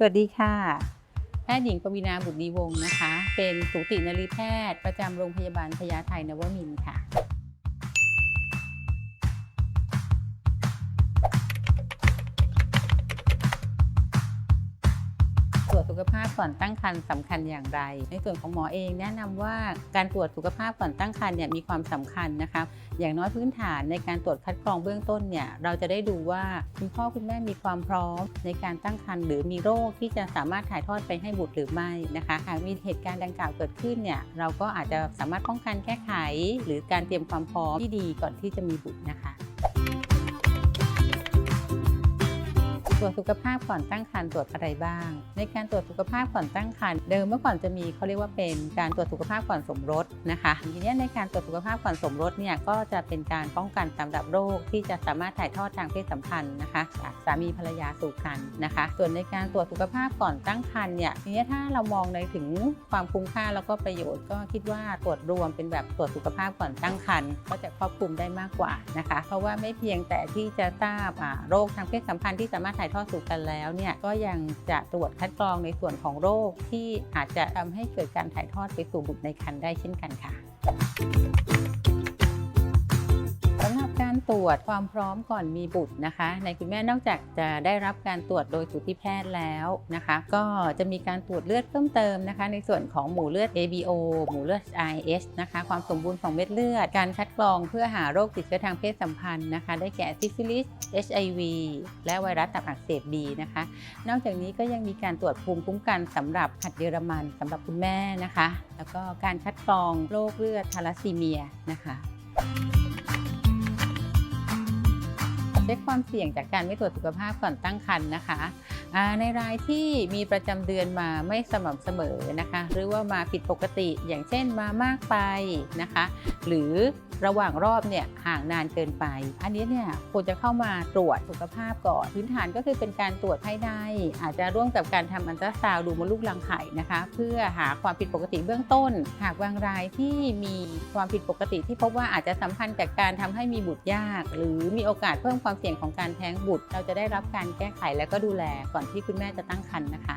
สวัสดีค่ะ แพทย์หญิงปวีนาบุตรดีวงศ์นะคะ เป็นสูตินรีแพทย์ประจำโรงพยาบาลพญาไทนวมินทร์ค่ะ ขภาพก่อนตั้งครรภ์สำคัญอย่างไร ในส่วนของหมอเองแนะนำว่าการตรวจสุขภาพก่อนตั้งครรภ์เนี่ยมีความสำคัญนะคะอย่างน้อยพื้นฐานในการตรวจคัดกรองเบื้องต้นเนี่ยเราจะได้ดูว่าคุณพ่อคุณแม่มีความพร้อม ในการตั้งครรภ์หรือมีโรคที่จะสามารถถ่ายทอดไปให้บุตรหรือไม่นะคะหากมีเหตุการณ์ดังกล่าวเกิดขึ้นเนี่ยเราก็อาจจะสามารถป้องกันแก้ไข หรือการเตรียมความพร้อมที่ดีก่อนที่จะมีบุตรนะคะ ตรวจสุขภาพก่อนตั้งครรภ์ตรวจอะไรบ้าง ในการตรวจสุขภาพก่อนตั้งครรภ์เดิมเมื่อก่อนจะมีเขาเรียกว่าเป็นการตรวจสุขภาพก่อนสมรสนะคะทีนี้ในการตรวจสุขภาพก่อนสมรสเนี่ยก็จะเป็นการป้องกันสำหรับโรคที่จะสามารถถ่ายทอดทางเพศสัมพันธ์นะคะจากสามีภรรยาสู่กันนะคะ ส่วนในการตรวจสุขภาพก่อนตั้งครรภ์เนี่ยทีนี้ถ้าเรามองในถึงความคุ้มค่าแล้วก็ประโยชน์ก็คิดว่าตรวจรวมเป็นแบบตรวจสุขภาพก่อนตั้งครรภ์ก็จะครอบคลุมได้มากกว่านะคะ เพราะว่าไม่เพียงแต่ที่จะทราบอ่าโรคทางเพศสัมพันธ์ที่สามารถถ่ายทอดสู่กันแล้วเนี่ยก็ยังจะตรวจคัดกรองในส่วนของโรคที่อาจจะทำให้เกิดการถ่ายทอดไปสู่บุตรในครรภ์ได้เช่นกันค่ะ ตรวจความพร้อมก่อนมีบุตรนะคะ ในคุณแม่นอกจากจะได้รับการตรวจโดยสูติแพทย์แล้วนะคะ ก็จะมีการตรวจเลือดเพิ่มเติมนะคะ ในส่วนของหมู่เลือด ABO หมู่เลือด IS นะคะ ความสมบูรณ์ของเม็ดเลือด การคัดกรองเพื่อหาโรคติดเชื้อทางเพศสัมพันธ์นะคะ ได้แก่ซิฟิลิส HIV และไวรัสตับอักเสบบีนะคะ นอกจากนี้ก็ยังมีการตรวจภูมิคุ้มกันสำหรับหัดเยอรมันสำหรับคุณแม่นะคะ แล้วก็การคัดกรองโรคเลือดทาลัสซีเมียนะคะ เช็คความเสี่ยงจากการไม่ตรวจสุขภาพก่อนตั้งครรภ์นะคะในรายที่มีประจำเดือนมาไม่สม่ำเสมอนะคะ หรือว่ามาผิดปกติ อย่างเช่นมามากไปนะคะ หรือ ระหว่างรอบเนี่ยห่างนานเกินไป อันนี้เนี่ยควรจะเข้ามาตรวจสุขภาพก่อน พื้นฐานก็คือเป็นการตรวจให้ได้อาจจะร่วมกับการทำอันตราซาวด์ดูมดลูกรังไข่นะคะ เพื่อหาความผิดปกติเบื้องต้น หากบางรายที่มีความผิดปกติที่พบว่าอาจจะสัมพันธ์กับการทำให้มีบุตรยาก หรือมีโอกาสเพิ่มความเสี่ยงของการแท้งบุตร เราจะได้รับการแก้ไขและก็ดูแลก่อนที่คุณแม่จะตั้งครรภ์นะคะ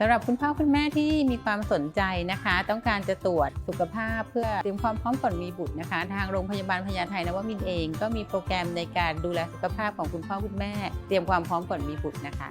สำหรับคุณพ่อคุณแม่ที่มีความสนใจนะคะ ต้องการจะตรวจสุขภาพเพื่อเตรียมความพร้อมก่อนมีบุตรนะคะ ทางโรงพยาบาลพญาไทนวมินเอง ก็มีโปรแกรมในการดูแลสุขภาพของคุณพ่อคุณแม่ เตรียมความพร้อมก่อนมีบุตรนะคะ